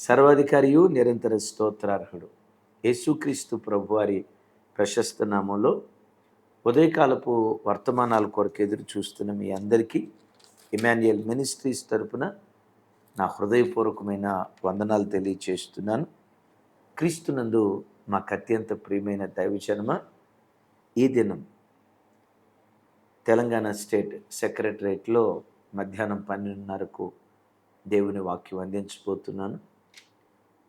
సర్వాధికారియు నిరంతర స్తోత్రార్హుడు. యేసుక్రీస్తు ప్రభువారి ప్రశస్త నామంలో ఉదయకాలపు వర్తమానాల కొరకు ఎదురు చూస్తున్న మీ అందరికీ ఇమాన్యుయల్ మినిస్ట్రీస్ తరపున నా హృదయపూర్వకమైన వందనాలు తెలియచేస్తున్నాను. క్రీస్తునందు మాకు అత్యంత ప్రియమైన దైవజనమ ఈ దినం తెలంగాణ స్టేట్ సెక్రటరేట్లో మధ్యాహ్నం పన్నెండున్నరకు దేవుని వాక్యం అందించబోతున్నాను.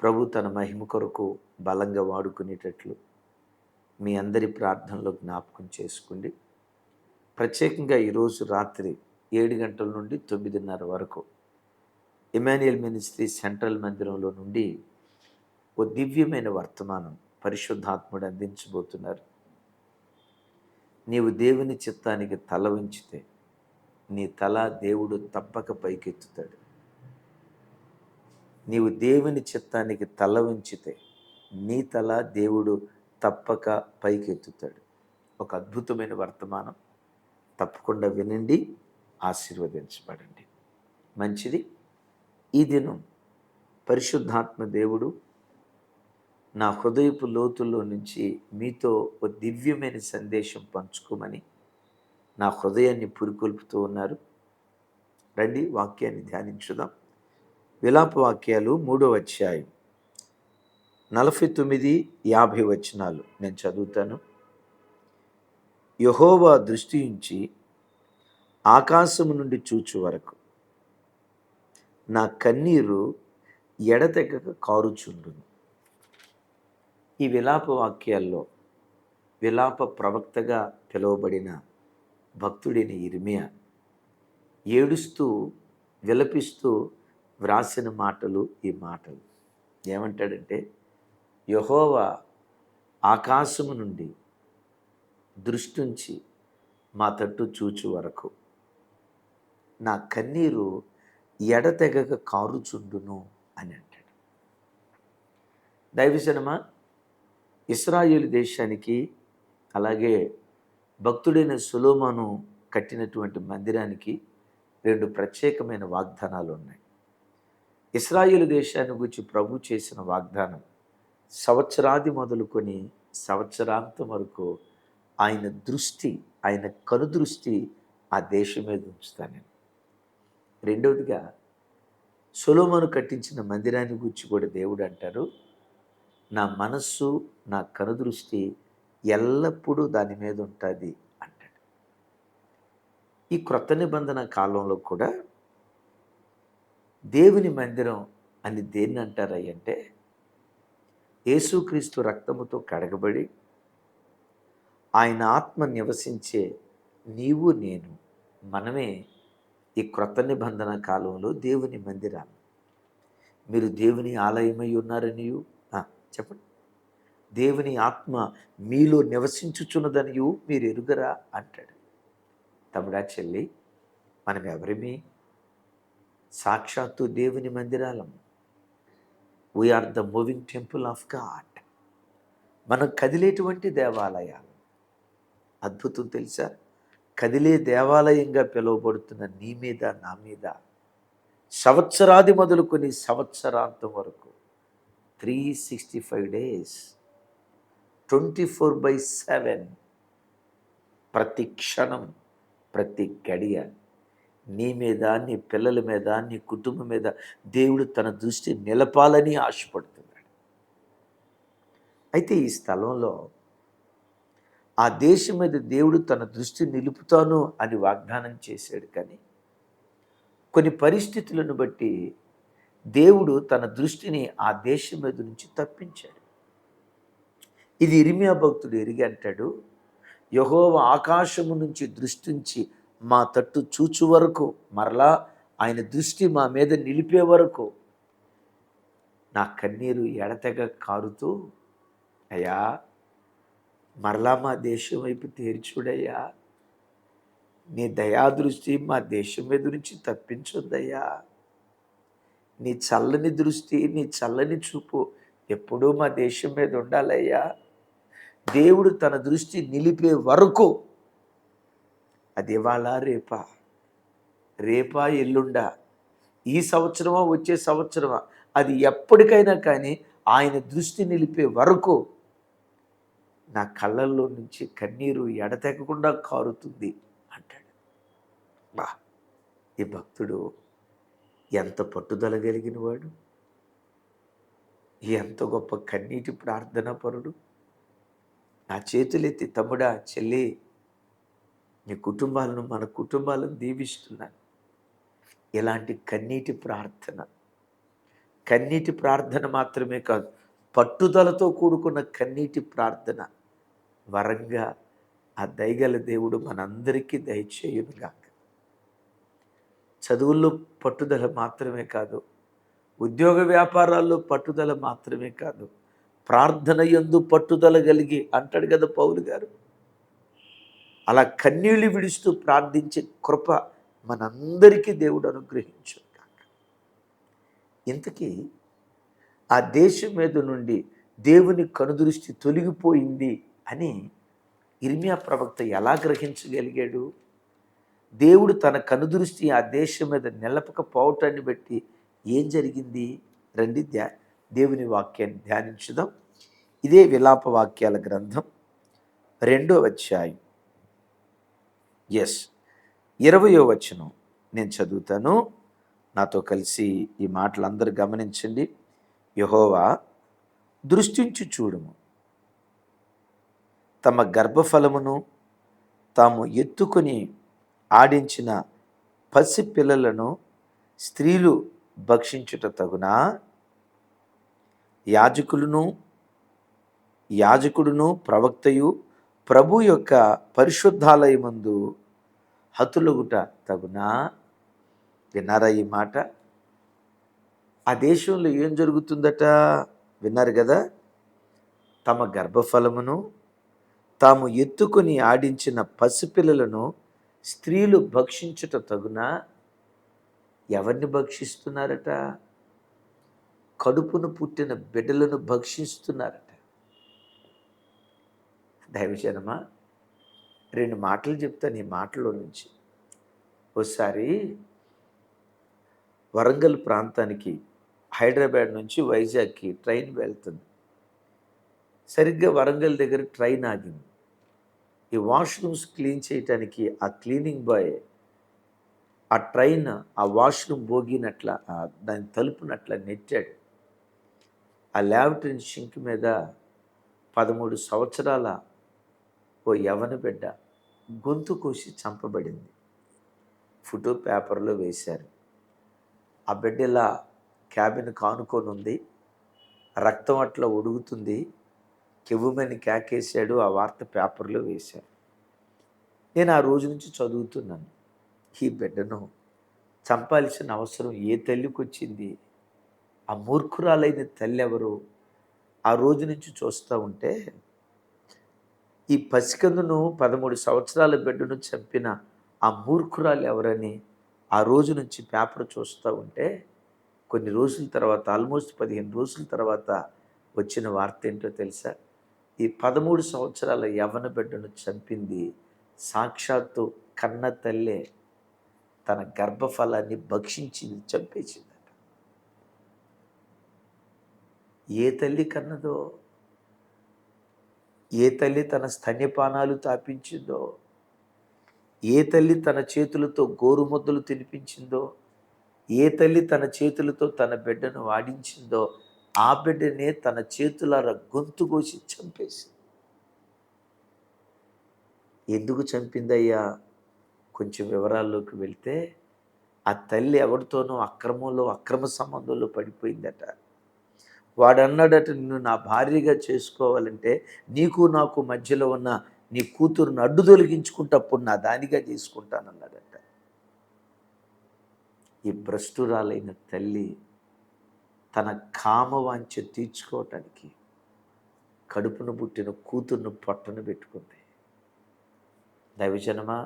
ప్రభు తన మహిమ కొరకు బలంగా వాడుకునేటట్లు మీ అందరి ప్రార్థనలో జ్ఞాపకం చేసుకోండి ప్రత్యేకంగా ఈరోజు రాత్రి ఏడు గంటల నుండి తొమ్మిదిన్నర వరకు ఇమాన్యుయల్ మినిస్ట్రీ సెంట్రల్ మందిరంలో నుండి ఓ దివ్యమైన వర్తమానం పరిశుద్ధాత్ముడు అందించబోతున్నారు. నీవు దేవుని చిత్తానికి తల ఉంచితే నీ తల దేవుడు తప్పక పైకెత్తుతాడు. నీవు దేవుని చిత్తానికి తల ఉంచితే నీ తల దేవుడు తప్పక పైకెత్తుతాడు. ఒక అద్భుతమైన వర్తమానం. తప్పకుండా వినండి ఆశీర్వదించబడండి. మంచిది. ఈ దినం పరిశుద్ధాత్మ దేవుడు నా హృదయపు లోతుల్లో నుంచి మీతో ఒక దివ్యమైన సందేశం పంచుకోమని నా హృదయాన్ని పురికొల్పుతూ ఉన్నారు. రండి వాక్యాన్ని ధ్యానించుదాం. విలాప వాక్యాలు మూడో అధ్యాయం. నలభై తొమ్మిది యాభై వచనాలు నేను చదువుతాను. యహోవా దృష్టి ఉంచి ఆకాశము నుండి చూచు వరకు నా కన్నీరు ఎడతెగక కారుచుండును. ఈ విలాప వాక్యాల్లో విలాప ప్రవక్తగా పిలువబడిన భక్తుడిని ఇర్మియా ఏడుస్తూ విలపిస్తూ వ్రాసిన మాటలు ఈ మాటలు. ఏమంటాడంటే యహోవా ఆకాశము నుండి దృష్టించి మా తట్టు చూచు వరకు. నా కన్నీరు ఎడతెగక కారుచుండును అని అంటాడు. దైవజనమా ఇస్రాయేల్ దేశానికి అలాగే భక్తుడైన సులోమాను కట్టినటువంటి మందిరానికి రెండు ప్రత్యేకమైన వాగ్దానాలు ఉన్నాయి. ఇస్రాయేల్ దేశాన్ని గురించి ప్రభు చేసిన వాగ్దానం సంవత్సరాది మొదలుకొని సంవత్సరాంతం వరకు ఆయన దృష్టి ఆయన కనుదృష్టి ఆ దేశం మీద ఉంచుతాను రెండవదిగా సొలోమను కట్టించిన మందిరాన్ని గురించి కూడా దేవుడు అంటారు. నా మనస్సు నా కనుదృష్టి ఎల్లప్పుడూ దాని మీద ఉంటుంది అంటాడు. ఈ క్రొత్త నిబంధన కాలంలో కూడా దేవుని మందిరం అని దేన్ని అంటారయ్యంటే యేసుక్రీస్తు రక్తముతో కడగబడి ఆయన ఆత్మ నివసించే నీవు నేను మనమే ఈ క్రొత్త నిబంధన కాలంలో దేవుని మందిరాలు. మీరు దేవుని ఆలయమై ఉన్నారనియు చెప్పండి. దేవుని ఆత్మ మీలో నివసించుచున్నదనియు మీరు ఎరుగరా? అంటాడు. తమిడా చెల్లి మనం ఎవరిమి సాక్షాత్తు దేవుని మందిరాలం. We are the moving temple of God మనం కదిలేటువంటి దేవాలయాలు. అద్భుతం తెలుసా? కదిలే దేవాలయంగా పిలువబడుతున్న నీ మీద నా మీద. సంవత్సరాది మొదలుకొని సంవత్సరాంతం వరకు. Three sixty five days twenty four by seven ప్రతి క్షణం ప్రతి గడియ నీ మీద నీ పిల్లల మీద నీ కుటుంబం మీద దేవుడు తన దృష్టి నిలపాలని ఆశపడుతున్నాడు. అయితే ఈ స్థలంలో ఆ దేశం మీద దేవుడు తన దృష్టి నిలుపుతాను అని వాగ్దానం చేశాడు కానీ కొన్ని పరిస్థితులను బట్టి దేవుడు తన దృష్టిని ఆ దేశం మీద నుంచి తప్పించాడు. ఇది ఇరిమియా భక్తుడు ఎరిగి అంటాడు యహోవ ఆకాశము నుంచి దృష్టించి మా తట్టు చూచు వరకు మరలా ఆయన దృష్టి మా మీద నిలిపే వరకు నా కన్నీరు ఎడతెగ కారుతూ అయ్యా మరలా మా దేశం వైపు తేర్చుడయ్యా నీ దయాదృష్టి మా దేశం మీద నుంచి తప్పించొద్దయ్యా. నీ చల్లని దృష్టి నీ చల్లని చూపు ఎప్పుడూ మా దేశం మీద ఉండాలయ్యా. దేవుడు తన దృష్టి నిలిపే వరకు అది ఇవాళ రేపా. రేపా ఎల్లుండా. ఈ సంవత్సరమా వచ్చే సంవత్సరమా? అది ఎప్పటికైనా కానీ ఆయన దృష్టి నిలిపే వరకు నా కళ్ళల్లో నుంచి కన్నీరు ఎడతెగకుండా కారుతుంది అంటాడు. బా ఈ భక్తుడు ఎంత పట్టుదల కలిగిన వాడు? ఎంత గొప్ప కన్నీటి ప్రార్థన పరుడు నా చేతులెత్తి తమ్ముడా చెల్లి నీ కుటుంబాలను మన కుటుంబాలను దీవిస్తున్నాను. ఇలాంటి కన్నీటి ప్రార్థన? కన్నీటి ప్రార్థన మాత్రమే కాదు పట్టుదలతో కూడుకున్న కన్నీటి ప్రార్థన. వరంగా ఆ దయగల దేవుడు మనందరికీ దయచేయునుగాక. చదువుల్లో పట్టుదల మాత్రమే కాదు ఉద్యోగ వ్యాపారాల్లో పట్టుదల మాత్రమే కాదు ప్రార్థన ఎందు పట్టుదల కలిగి అంటాడు కదా పౌలు గారు. అలా కన్నీళ్ళు విడుస్తూ ప్రార్థించే కృప మనందరికీ దేవుడు అనుగ్రహించు ఇంతకీ ఆ దేశం మీద నుండి దేవుని కనుదృష్టి తొలగిపోయింది అని ఇర్మియా ప్రవక్త ఎలా గ్రహించగలిగాడు? దేవుడు తన కనుదృష్టి ఆ దేశం మీద నిలపకపోవటాన్ని బట్టి ఏం జరిగింది? రండి ధ్యా దేవుని వాక్యాన్ని ధ్యానించుదాం. ఇదే విలాప వాక్యాల గ్రంథం రెండో అధ్యాయం. ఎస్ ఇరవయో వచనం నేను చదువుతాను. నాతో కలిసి ఈ మాటలు అందరూ గమనించండి. యహోవా దృష్టించి చూడము. తమ గర్భఫలమును తాము ఎత్తుకొని ఆడించిన పసి పిల్లలను స్త్రీలు భక్షించుట తగునా? యాజకులను యాజకుడును ప్రవక్తయు ప్రభు యొక్క పరిశుద్ధాలయమందు హతులుగుట తగునా? విన్నారా ఈ మాట? ఆ దేశంలో ఏం జరుగుతుందట? విన్నారు కదా? తమ గర్భఫలమును తాము ఎత్తుకొని ఆడించిన పసిపిల్లలను స్త్రీలు భక్షించుట తగునా? ఎవరిని భక్షిస్తున్నారట? కడుపును పుట్టిన బిడ్డలను భక్షిస్తున్నారట. దైవజనమా? రెండు మాటలు చెప్తాను ఈ మాటలో నుంచి. ఒకసారి వరంగల్ ప్రాంతానికి హైదరాబాద్ నుంచి వైజాగ్కి ట్రైన్ వెళ్తుంది. సరిగ్గా వరంగల్ దగ్గర ట్రైన్ ఆగింది. ఈ వాష్రూమ్స్ క్లీన్ చేయటానికి ఆ క్లీనింగ్ బాయ్ ఆ ట్రైన్ ఆ వాష్రూమ్ బోగినట్ల దాని తలుపునట్ల నెట్టాడు. ఆ ల్యాబరేటరీ షింక్ మీద పదమూడు సంవత్సరాల ఓ యవన బిడ్డ గొంతు కోసి చంపబడింది. ఫోటో పేపర్లో వేశారు. ఆ బిడ్డ ఇలా క్యాబిన్ కానుకొని ఉంది రక్తం అట్లా ఉడుగుతుంది కెవ్వుమని కేకేశాడు. ఆ వార్త పేపర్లో వేశారు. నేను ఆ రోజు నుంచి చదువుతున్నాను. ఈ బిడ్డను చంపాల్సిన అవసరం ఏ తల్లికి వచ్చింది ఆ మూర్ఖురాలైన తల్లి ఎవరు ఆ రోజు నుంచి చూస్తూ ఉంటే ఈ పసికందును పదమూడు సంవత్సరాల బిడ్డను చంపిన ఆ మూర్ఖురాలు ఎవరని ఆ రోజు నుంచి పేపర్ చూస్తూ ఉంటే కొన్ని రోజుల తర్వాత ఆల్మోస్ట్ పదిహేను రోజుల తర్వాత వచ్చిన వార్త ఏంటో తెలుసా? ఈ పదమూడు సంవత్సరాల యవన బిడ్డను చంపింది సాక్షాత్తు కన్న తల్లే తన గర్భఫలాన్ని భక్షించింది చంపేసిందట. ఏ తల్లి కన్నదో ఏ తల్లి తన స్తన్యపానాలు తాపించిందో ఏ తల్లి తన చేతులతో గోరుముద్దలు తినిపించిందో ఏ తల్లి తన చేతులతో తన బిడ్డను వాడించిందో ఆ బిడ్డనే తన చేతులార గొంతు కోసి చంపేసింది. ఎందుకు చంపిందయ్యా? కొంచెం వివరాల్లోకి వెళ్తే ఆ తల్లి ఎవరితోనో అక్రమంలో అక్రమ సంబంధంలో పడిపోయిందట. వాడు అన్నాడట నిన్ను నా భార్యగా చేసుకోవాలంటే నీకు నాకు మధ్యలో ఉన్న నీ కూతురును అడ్డు తొలగించుకుంటప్పుడు నా దానిగా చేసుకుంటానన్నాడట. ఈ భ్రష్టురాలైన తల్లి తన కామవాంఛ తీర్చుకోవటానికి కడుపును పుట్టిన కూతుర్ను పొట్టను పెట్టుకుంది. దైవజనమా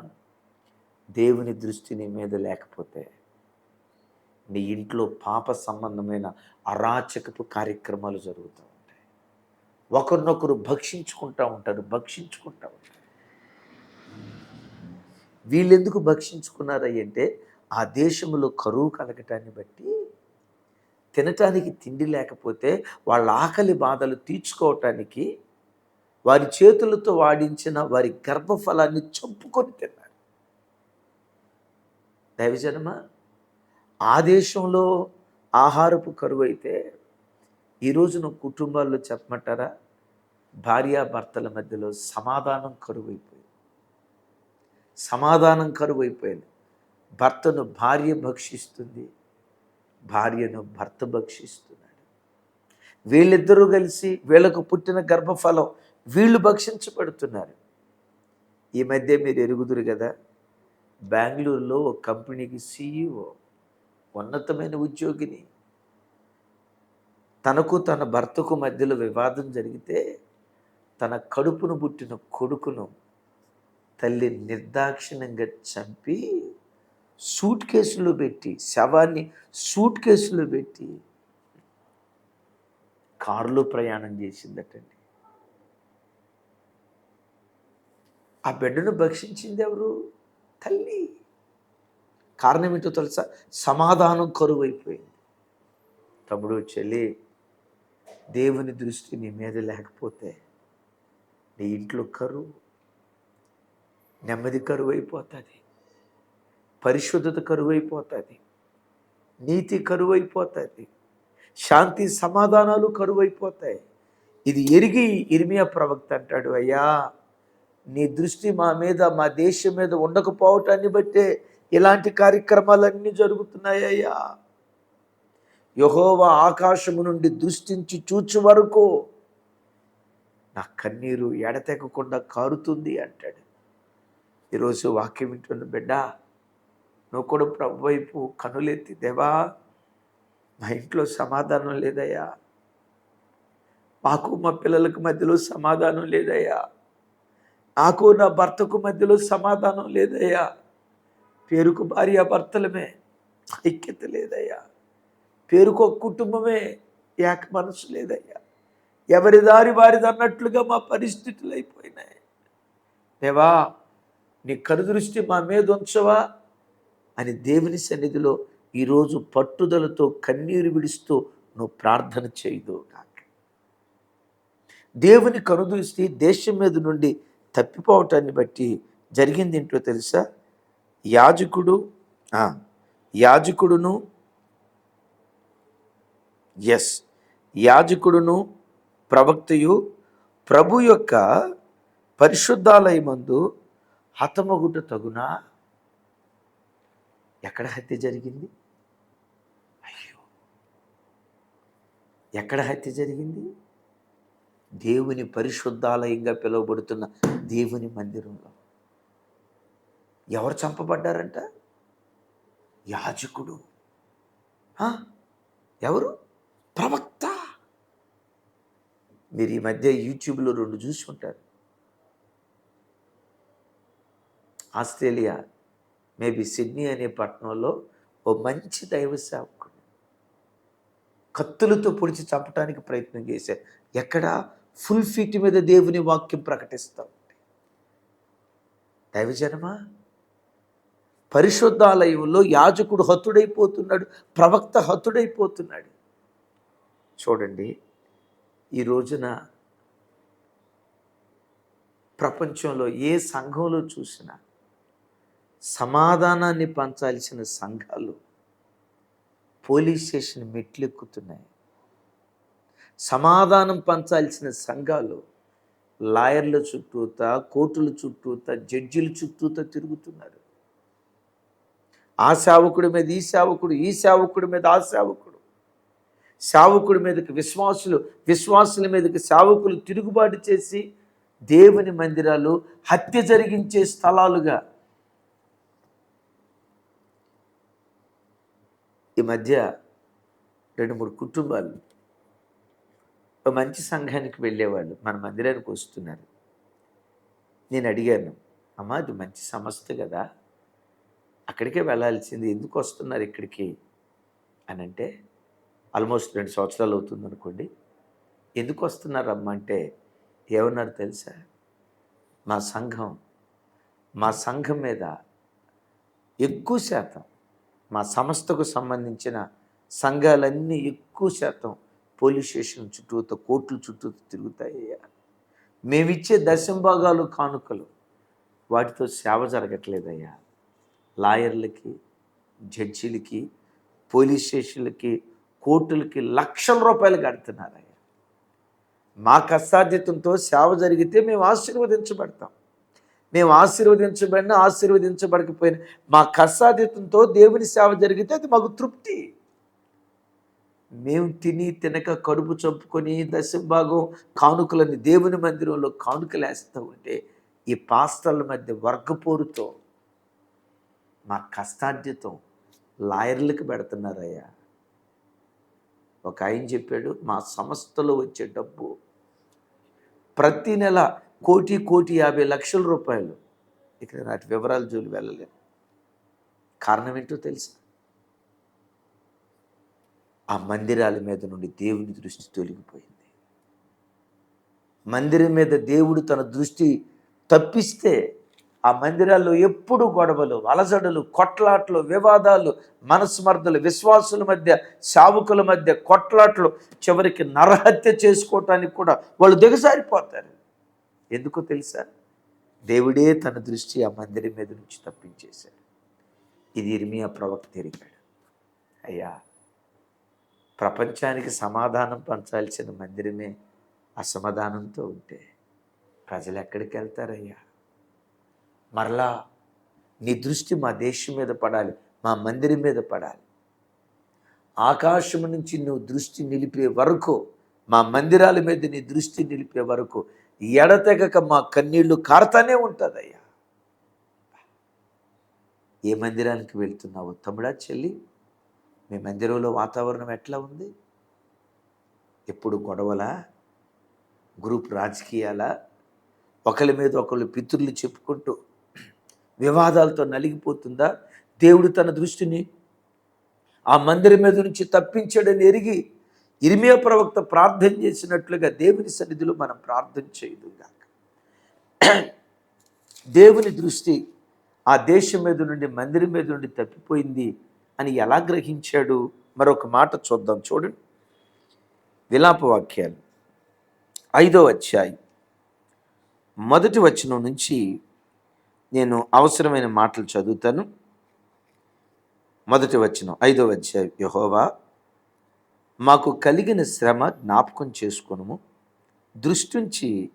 దేవుని దృష్టి నీ మీద లేకపోతే నీ ఇంట్లో పాప సంబంధమైన అరాచకపు కార్యక్రమాలు జరుగుతూ ఉంటాయి. ఒకరినొకరు భక్షించుకుంటూ ఉంటారు భక్షించుకుంటూ ఉంటారు. వీళ్ళెందుకు భక్షించుకున్నారయ్యంటే ఆ దేశంలో కరువు కలగటాన్ని బట్టి తినటానికి తిండి లేకపోతే వాళ్ళ ఆకలి బాధలు తీర్చుకోవటానికి వారి చేతులతో వాడించిన వారి గర్భఫలాన్ని చంపుకొని తిన్నారు. దైవజనమా? ఆ దేశంలో ఆహారపు కరువు అయితే ఈరోజున కుటుంబాల్లో చెప్పమంటారా? భార్యాభర్తల మధ్యలో సమాధానం కరువైపోయింది. సమాధానం కరువైపోయింది. భర్తను భార్య భక్షిస్తుంది. భార్యను భర్త భక్షిస్తున్నాడు. వీళ్ళిద్దరూ కలిసి వీళ్ళకు పుట్టిన గర్భఫలం వీళ్ళు భక్షించబడుతున్నారు. ఈ మధ్య మీరు ఎరుగుదురు కదా? బెంగళూరులో ఒక కంపెనీకి సీఈఓ ఉన్నతమైన ఉద్యోగిని. తనకు తన భర్తకు మధ్యలో వివాదం జరిగితే తన కడుపును పుట్టిన కొడుకును తల్లి నిర్దాక్షిణ్యంగా చంపి సూట్ కేసులో పెట్టి శవాన్ని సూట్ కేసులో పెట్టి కారులో ప్రయాణం చేసిందటండి. ఆ బిడ్డను భక్షించింది ఎవరు? తల్లి. కారణం ఏంటో తెలుసా? సమాధానం కరువైపోయింది. తమ్ముడు చెల్లి దేవుని దృష్టి నీ మీద లేకపోతే నీ ఇంట్లో కరువు నెమ్మది కరువు అయిపోతుంది పరిశుద్ధత కరువు అయిపోతుంది నీతి కరువు అయిపోతుంది శాంతి సమాధానాలు కరువు అయిపోతాయి ఇది ఎరిగి ఇర్మియా ప్రవక్త అంటాడు అయ్యా నీ దృష్టి మా మీద మా దేశం మీద ఉండకపోవటాన్ని బట్టే ఇలాంటి కార్యక్రమాలన్నీ జరుగుతున్నాయ్యా యహోవా ఆకాశము నుండి దృష్టించి చూచు వరకు నా కన్నీరు ఎడతెగకుండా కారుతుంది అంటాడు. ఈరోజు వాక్యం వింటున్న బిడ్డ నువ్వు కూడా ప్రభు వైపు కనులెత్తి దేవా మా ఇంట్లో సమాధానం లేదయ్యా. మాకు మా పిల్లలకు మధ్యలో సమాధానం లేదయ్యా. నాకు నా భర్తకు మధ్యలో సమాధానం లేదయ్యా. పేరుకు భార్య భర్తలమే. ఐక్యత లేదయ్యా. పేరుకు ఒక కుటుంబమే ఏక మనసు లేదయ్యా. ఎవరి దారి వారిది అన్నట్లుగా మా పరిస్థితులు అయిపోయినాయి. దేవా నీ కనుదృష్టి మా మీద ఉంచవా అని దేవుని సన్నిధిలో ఈరోజు పట్టుదలతో కన్నీరు విడుస్తూ నువ్వు ప్రార్థన చేయదు కాక దేవుని కనుదృష్టి దేశం మీద నుండి తప్పిపోవటాన్ని బట్టి జరిగింది ఏంటో తెలుసా? యాజకుడు యాజకుడును ఎస్ యాజకుడును ప్రవక్తయు ప్రభు యొక్క పరిశుద్ధాలయమందు హతమగుట తగునా? ఎక్కడ హత్య జరిగింది? అయ్యో! ఎక్కడ హత్య జరిగింది? దేవుని పరిశుద్ధాలయంగా పిలువబడుతున్న దేవుని మందిరంలో. ఎవరు చంపబడ్డారంట? యాజకుడు. ఎవరు? ప్రవక్త. మీరు ఈ మధ్య యూట్యూబ్లో రెండు చూసి ఉంటారు. ఆస్ట్రేలియా మేబీ సిడ్నీ అనే పట్టణంలో ఓ మంచి దైవ సేవకుడు. కత్తులతో పొడిచి చంపడానికి ప్రయత్నం చేశారు ఎక్కడ ఫుల్ ఫీట్ మీద దేవుని వాక్యం ప్రకటిస్తూ ఉంటే. దైవజనమా? పరిశుద్ధాలయంలో యాజకుడు హతుడైపోతున్నాడు ప్రవక్త హతుడైపోతున్నాడు. చూడండి ఈ రోజున ప్రపంచంలో ఏ సంఘంలో చూసినా సమాధానాన్ని పంచాల్సిన సంఘాలు పోలీస్ స్టేషన్ మెట్లెక్కుతున్నాయి. సమాధానం పంచాల్సిన సంఘాలు లాయర్ల చుట్టూత కోర్టుల చుట్టూత జడ్జిల చుట్టూత తిరుగుతున్నారు. ఆ సేవకుడి మీద ఈ సేవకుడు ఈ సేవకుడి మీద ఆ సేవకుడు. సేవకుడి మీదకి విశ్వాసులు విశ్వాసుల మీదకి సేవకులు తిరుగుబాటు చేసి దేవుని మందిరాలు హత్య జరిగించే స్థలాలుగా ఈ మధ్య రెండు మూడు కుటుంబాలు మంచి సంఘానికి వెళ్ళేవాళ్ళు. మన మందిరానికి వస్తున్నారు. నేను అడిగాను అమ్మా అది మంచి సంస్థ కదా. అక్కడికే వెళ్ళాల్సింది ఎందుకు వస్తున్నారు ఇక్కడికి? అని అంటే ఆల్మోస్ట్ రెండు సంవత్సరాలు అవుతుంది అనుకోండి ఎందుకు వస్తున్నారు అమ్మ అంటే ఏమన్నారు తెలుసా? మా సంఘం మా సంఘం మీద ఎక్కువ శాతం మా సంస్థకు సంబంధించిన సంఘాలన్నీ ఎక్కువ శాతం పోలీస్ స్టేషన్ చుట్టూతో కోర్టుల చుట్టూ తిరుగుతాయ్యా మేమిచ్చే దశంభాగాలు కానుకలు. వాటితో సేవ జరగట్లేదయ్యా. లాయర్లకి జడ్జీలకి పోలీస్ స్టేషన్లకి కోర్టులకి లక్షల రూపాయలు కడుతున్నారయ్యా మా కష్టార్జితంతో సేవ జరిగితే మేము ఆశీర్వదించబడతాం. మేము ఆశీర్వదించబడిన ఆశీర్వదించబడకపోయినా మా కష్టార్జితంతో దేవుని సేవ జరిగితే అది మాకు తృప్తి. మేము తిని తినక కడుపు చంపుకొని దశభాగం కానుకలని దేవుని మందిరంలో కానుకలు వేస్తూ ఉంటే ఈ పాస్టర్ల మధ్య వర్గపోరుతో మా కష్టార్జితం లాయర్లకు పెడుతున్నారయ్యా. ఒక ఆయన చెప్పాడు మా సంస్థలో వచ్చే డబ్బు ప్రతి నెల కోటి కోటి యాభై లక్షల రూపాయలు. ఇక్కడ నాటి వివరాలు జోలి వెళ్ళలేదు. కారణం ఏంటో తెలుసా? ఆ మందిరాల మీద నుండి దేవుని దృష్టి తొలగిపోయింది. మందిరం మీద దేవుడు తన దృష్టి తప్పిస్తే ఆ మందిరాల్లో ఎప్పుడు గొడవలు అలజడులు కొట్లాట్లు వివాదాలు మనస్మర్ధలు విశ్వాసుల మధ్య సావుకుల మధ్య కొట్లాట్లు చివరికి నరహత్య చేసుకోవటానికి కూడా వాళ్ళు దిగజారిపోతారు. ఎందుకో తెలుసా? దేవుడే తన దృష్టి ఆ మందిరం మీద నుంచి తప్పించేశాడు. ఇది ఇర్మియా ప్రవక్త తిరిగాడు అయ్యా ప్రపంచానికి సమాధానం పంచాల్సిన మందిరమే అసమాధానంతో ఉంటే ప్రజలు ఎక్కడికి వెళ్తారయ్యా? మరలా నీ దృష్టి మా దేశం మీద పడాలి మా మందిరం మీద పడాలి. ఆకాశం నుంచి నువ్వు దృష్టి నిలిపే వరకు మా మందిరాల మీద నీ దృష్టి నిలిపే వరకు ఎడతెగక మా కన్నీళ్ళు కారుతానే ఉంటుందయ్యా. ఏ మందిరానికి వెళ్తున్నావు తమ్ముడా చెల్లి? మీ మందిరంలో వాతావరణం ఎట్లా ఉంది? ఎప్పుడు గొడవలా? గ్రూప్ రాజకీయాలా? ఒకరి మీద ఒకళ్ళు పితృలు చెప్పుకుంటూ వివాదాలతో నలిగిపోతుందా? దేవుడు తన దృష్టిని ఆ మందిరం మీద నుంచి తప్పించాడని ఎరిగి ఇరిమియ ప్రవక్త ప్రార్థన చేసినట్లుగా దేవుని సన్నిధిలో మనం ప్రార్థన చేయదుగాక దేవుని దృష్టి ఆ దేశం మీద నుండి మందిరం మీద నుండి తప్పిపోయింది అని ఎలా గ్రహించాడు? మరొక మాట చూద్దాం చూడండి. విలాప వాక్యాలు. ఐదో అధ్యాయం. మొదటి వచనం నుంచి నేను అవసరమైన మాటలు చదువుతాను. మొదటి వచ్చిన ఐదో అధ్యాయం యహోవా మాకు కలిగిన శ్రమ జ్ఞాపకం చేసుకొనుము. దృష్టించి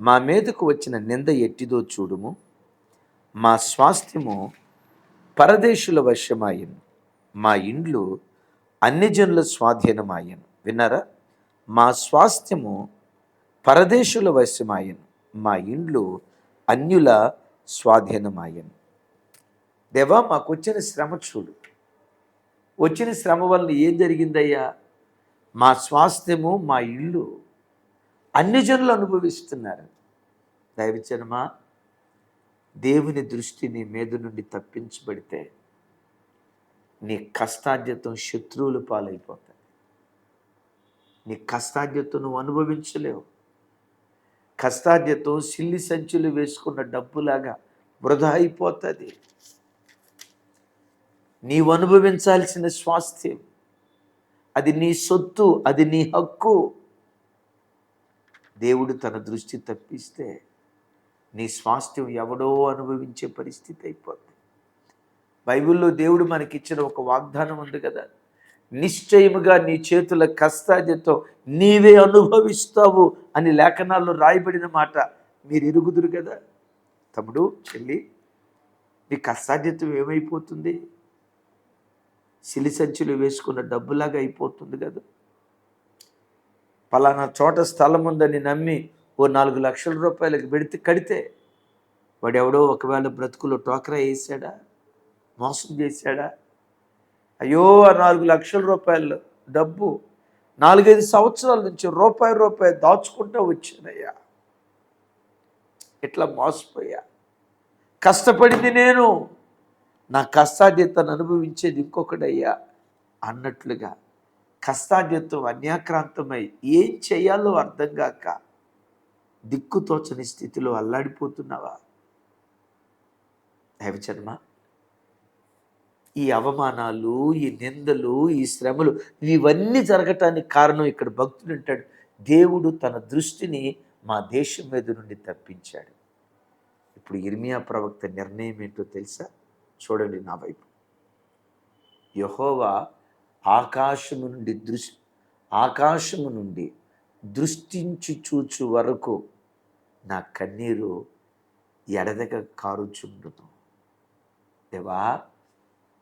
మా మీదకు వచ్చిన నింద ఎట్టిదో చూడుము. మా స్వాస్థ్యము పరదేశుల వశమాయను. మా ఇండ్లు అన్యజనుల స్వాధీనమాయను. విన్నారా? మా స్వాస్థ్యము పరదేశుల వశమాయను. మా ఇండ్లు అన్యుల స్వాధీనమాయను దేవా మాకు వచ్చిన శ్రమ చూడు. వచ్చిన శ్రమ వల్ల ఏం జరిగిందయ్యా? మా స్వాస్థ్యము మా ఇల్లు అన్ని జనులు అనుభవిస్తున్నారు. దైవచనమా దేవుని దృష్టి నీ మీద నుండి తప్పించబడితే నీ కష్టాధ్యతం శత్రువులు పాలైపోతాయి. నీ కష్టాధ్యతం నువ్వు అనుభవించలేవు. కష్టాధ్యతం సిల్లి సంచులు వేసుకున్న డబ్బులాగా వృధా అయిపోతుంది. నీవు అనుభవించాల్సిన స్వాస్థ్యం అది నీ సొత్తు అది నీ హక్కు. దేవుడు తన దృష్టి తప్పిస్తే నీ స్వాస్థ్యం ఎవడో అనుభవించే పరిస్థితి అయిపోతుంది బైబిల్లో దేవుడు మనకిచ్చిన ఒక వాగ్దానం ఉంది కదా నిశ్చయముగా నీ చేతుల కష్టాజ్యతో నీవే అనుభవిస్తావు అని లేఖనాల్లో రాయబడిన మాట మీరు ఎరుగుదురు కదా? తమ్ముడు చెల్లి నీ అసాధ్యత్వం ఏమైపోతుంది? సిలి సంచులు వేసుకున్న డబ్బులాగా అయిపోతుంది కదా? పలానా చోట స్థలం ఉందని నమ్మి ఓ నాలుగు లక్షల రూపాయలకు పెడితే కడితే వాడు ఎవడో ఒకవేళ బ్రతుకులో టోకరా వేసాడా? మోసం చేశాడా? అయ్యో ఆ నాలుగు లక్షల రూపాయలు డబ్బు నాలుగైదు సంవత్సరాల నుంచి రూపాయి రూపాయి దాచుకుంటూ వచ్చానయ్యా. ఇట్లా మోసపోయా. కష్టపడింది నేను. నా కష్టాధ్యతను అనుభవించేది ఇంకొకడయ్యా. అన్నట్లుగా కష్టాధ్యత్వం అన్యాక్రాంతమై ఏం చేయాలో అర్థం కాక దిక్కుతోచని స్థితిలో అల్లాడిపోతున్నావా? దైవచనమా ఈ అవమానాలు ఈ నిందలు ఈ శ్రమలు ఇవన్నీ జరగటానికి కారణం ఇక్కడ భక్తుడు అంటాడు. దేవుడు తన దృష్టిని మా దేశం మీద నుండి తప్పించాడు. ఇప్పుడు ఇర్మియా ప్రవక్త నిర్ణయం ఏంటో తెలుసా? చూడండి నా వైపు. యహోవా ఆకాశము నుండి దృష్టి ఆకాశము నుండి దృష్టించి చూచు వరకు నా కన్నీరు ఎడదగ కారుచుండును. దేవా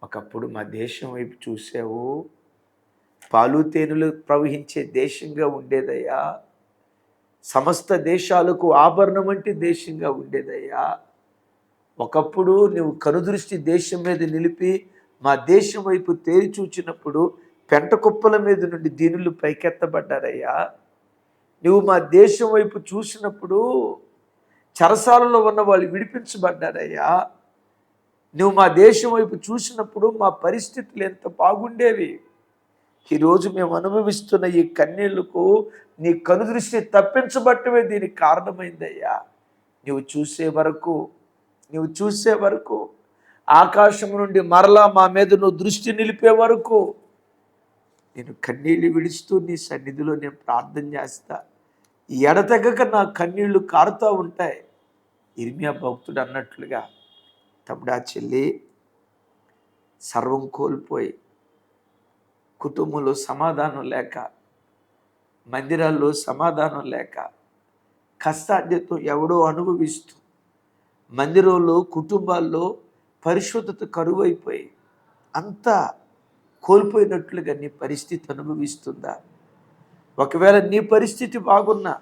ఒకప్పుడు మా దేశం వైపు చూసావు. పాలు తేనెలు ప్రవహించే దేశంగా ఉండేదయ్యా. సమస్త దేశాలకు ఆభరణం వంటి దేశంగా ఉండేదయ్యా. ఒకప్పుడు నువ్వు కనుదృష్టి దేశం మీద నిలిపి మా దేశం వైపు తేరి చూచినప్పుడు పెంట కుప్పల మీద నుండి దీనులు పైకెత్తబడ్డారయ్యా. నువ్వు మా దేశం వైపు చూసినప్పుడు చరసాలలో ఉన్న వాళ్ళు విడిపించబడ్డారయ్యా. నువ్వు మా దేశం వైపు చూసినప్పుడు మా పరిస్థితులు ఎంత బాగుండేవి. ఈరోజు మేము అనుభవిస్తున్న ఈ కన్నీళ్ళకు నీ కనుదృష్టి తప్పించబట్టమే దీనికి కారణమైందయ్యా. నువ్వు చూసే వరకు నువ్వు చూసే వరకు ఆకాశం నుండి మరలా మా మీద నువ్వు దృష్టి నిలిపే వరకు నేను కన్నీళ్ళు విడుస్తూ నీ సన్నిధిలో నేను ప్రార్థన చేస్తా. ఎడతెగక నా కన్నీళ్ళు కారుతూ ఉంటాయి. ఇర్మియా భక్తుడు అన్నట్లుగా తమ్ముడా చెల్లి సర్వం కోల్పోయి కుటుంబంలో సమాధానం లేక మందిరాల్లో సమాధానం లేక కష్టాధ్యతో ఎవడో అనుభవిస్తూ మందిరంలో కుటుంబాల్లో పరిశుద్ధత కరువైపోయి అంతా కోల్పోయినట్లుగా నీ పరిస్థితి అనుభవిస్తుందా? ఒకవేళ నీ పరిస్థితి బాగున్నా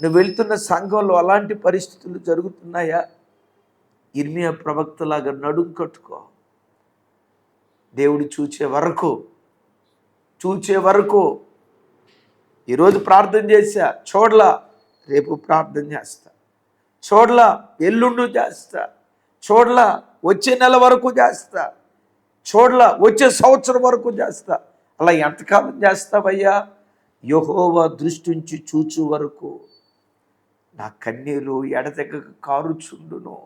నువ్వు వెళ్తున్న సంఘంలో అలాంటి పరిస్థితులు జరుగుతున్నాయా? ఇర్మియా ప్రవక్తలాగా నడుం కట్టుకో. దేవుడు చూచే వరకు చూచే వరకు ఈరోజు ప్రార్థన చేశా చూడలా రేపు ప్రార్థన చేస్తా చూడలా ఎల్లుండు చేస్తా చూడలా వచ్చే నెల వరకు చేస్తా చూడలా వచ్చే సంవత్సరం వరకు చేస్తా. అలా ఎంతకాలం చేస్తావయ్యా? యహోవా దృష్టి నుంచి చూచు వరకు నా కన్నీరు ఎడతెగ కారుచుండును.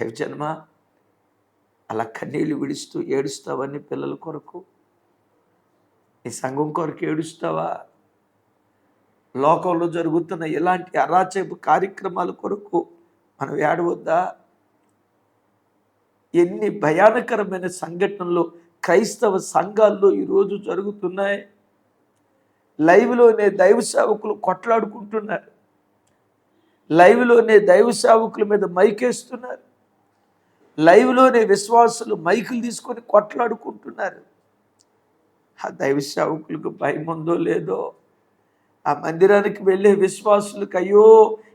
దైవజన్మ అలా కన్నీళ్ళు విడుస్తూ ఏడుస్తావని పిల్లల కొరకు? నీ సంఘం కొరకు ఏడుస్తావా? లోకంలో జరుగుతున్న ఇలాంటి అరాచపు కార్యక్రమాల కొరకు మనం ఏడవద్దా? ఎన్ని భయానకరమైన సంఘటనలు క్రైస్తవ సంఘాల్లో ఈరోజు జరుగుతున్నాయి. లైవ్లోనే దైవ సేవకులు కొట్లాడుకుంటున్నారు. లైవ్లోనే దైవ సేవకుల మీద మైకేస్తున్నారు. లైవ్లోనే విశ్వాసులు మైకులు తీసుకొని కొట్లాడుకుంటున్నారు. ఆ దైవ సేవకులకు భయం ఉందో లేదో ఆ మందిరానికి వెళ్ళే విశ్వాసులకు అయ్యో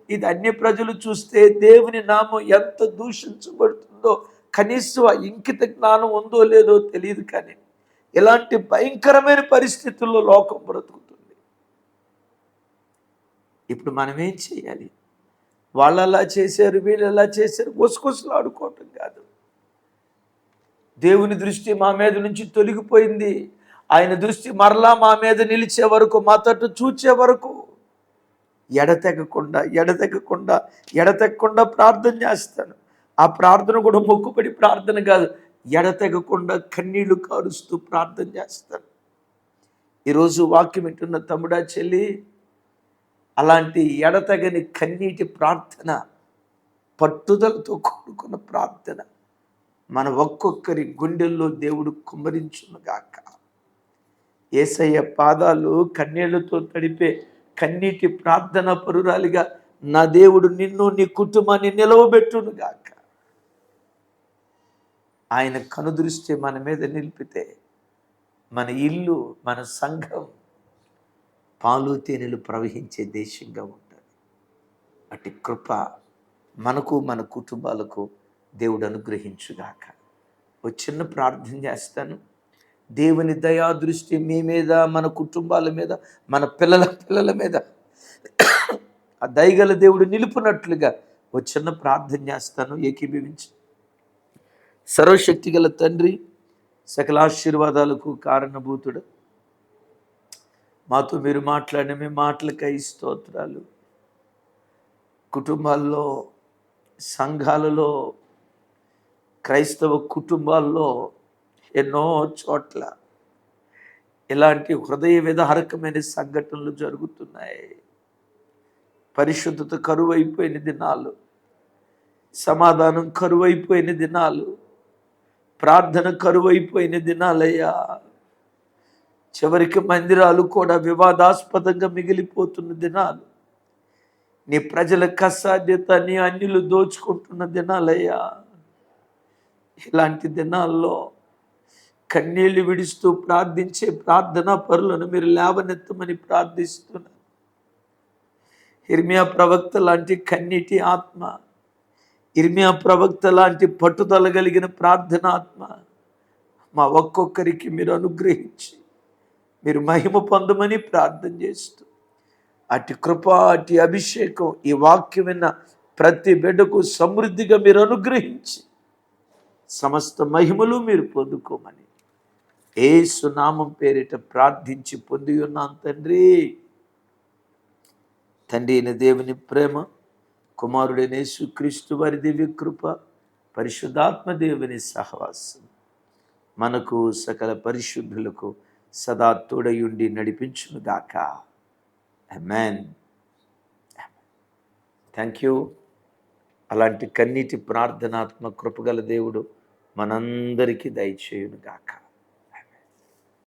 ఇది అన్య ప్రజలు చూస్తే దేవుని నామం ఎంత దూషించబడుతుందో కనీసం ఆ ఇంకిత జ్ఞానం ఉందో లేదో తెలియదు కానీ ఇలాంటి భయంకరమైన పరిస్థితుల్లో లోకం బ్రతుకుతుంది. ఇప్పుడు మనం ఏం చేయాలి? వాళ్ళు అలా చేశారు వీళ్ళు ఎలా చేశారు గుసగుసలు ఆడుకోవటం దేవుని దృష్టి మా మీద నుంచి తొలగిపోయింది. ఆయన దృష్టి మరలా మా మీద నిలిచే వరకు మా తట్టు చూచే వరకు ఎడతెగకుండా ఎడతెగకుండా ఎడతెగకుండా ప్రార్థన చేస్తాను ఆ ప్రార్థన కూడా మొక్కుపడి ప్రార్థన కాదు ఎడతెగకుండా కన్నీళ్ళు కారుస్తూ ప్రార్థన చేస్తాను ఈరోజు వాక్యం వింటున్న తమ్ముడా చెల్లి అలాంటి ఎడతెగని కన్నీటి ప్రార్థన పట్టుదలతో కూడుకున్న ప్రార్థన మన ఒక్కొక్కరి గుండెల్లో దేవుడు కుమ్మరించునుగాక ఏసయ్య పాదాలు కన్నీళ్ళతో తడిపే కన్నీటి ప్రార్థన పరురాలిగా నా దేవుడు నిన్ను నీ కుటుంబాన్ని నిలవబెట్టునుగాక ఆయన కనుదృష్టి మన మీద నిలిపితే మన ఇల్లు మన సంఘం పాలు తేనెలు ప్రవహించే దేశంగా ఉంటుంది. అటు కృప మనకు మన కుటుంబాలకు దేవుడు అనుగ్రహించుగాక. ఒక చిన్న ప్రార్థన చేస్తాను. దేవుని దయా దృష్టి మీ మీద మన కుటుంబాల మీద మన పిల్లల పిల్లల మీద. ఆ దయగల దేవుడు నిలుపునట్లుగా ఒక చిన్న ప్రార్థన చేస్తాను. ఏకీభవించి. సర్వశక్తి గల తండ్రి సకల ఆశీర్వాదాలకు కారణభూతుడు. మాతో మీరు మాట్లాడిన మీ మాటలకై స్తోత్రాలు. కుటుంబాల్లో సంఘాలలో క్రైస్తవ కుటుంబాల్లో ఎన్నో చోట్ల ఇలాంటి హృదయ విధారకమైన సంఘటనలు జరుగుతున్నాయి. పరిశుద్ధత కరువైపోయిన దినాలు సమాధానం కరువైపోయిన దినాలు ప్రార్థన కరువైపోయిన దినాలయ్యా. చివరికి మందిరాలు కూడా వివాదాస్పదంగా మిగిలిపోతున్న దినాలు నీ ప్రజల కసాధ్యత నీ అన్యులు దోచుకుంటున్న దినాలయ్యా. ఇలాంటి దినాల్లో కన్నీళ్ళు విడుస్తూ ప్రార్థించే ప్రార్థనా పరులను మీరు లేవనెత్తమని ప్రార్థిస్తున్నారు. ఇర్మియా ప్రవక్త లాంటి కన్నీటి ఆత్మ ఇర్మియా ప్రవక్త లాంటి పట్టుదల కలిగిన ప్రార్థనాత్మ మా ఒక్కొక్కరికి మీరు అనుగ్రహించి మీరు మహిమ పొందమని ప్రార్థన చేస్తూ అటు కృప అటు అభిషేకం ఈ వాక్యం విన్న ప్రతి బిడ్డకు సమృద్ధిగా మీరు అనుగ్రహించి సమస్త మహిమలు మీరు పొందుకోమని. ఏ సునామం పేరిట ప్రార్థించి పొంది ఉన్నాను తండ్రి. తండ్రి అయిన దేవుని ప్రేమ కుమారుడైన యేసుక్రీస్తు వారి దివ్య కృప పరిశుద్ధాత్మ దేవుని సహవాసం మనకు సకల పరిశుద్ధులకు సదా తోడయుండి నడిపించును గాక. అమెన్ థ్యాంక్ యూ అలాంటి కన్నీటి ప్రార్థనాత్మ కృపగల దేవుడు మనందరికీ దయచేయును గాక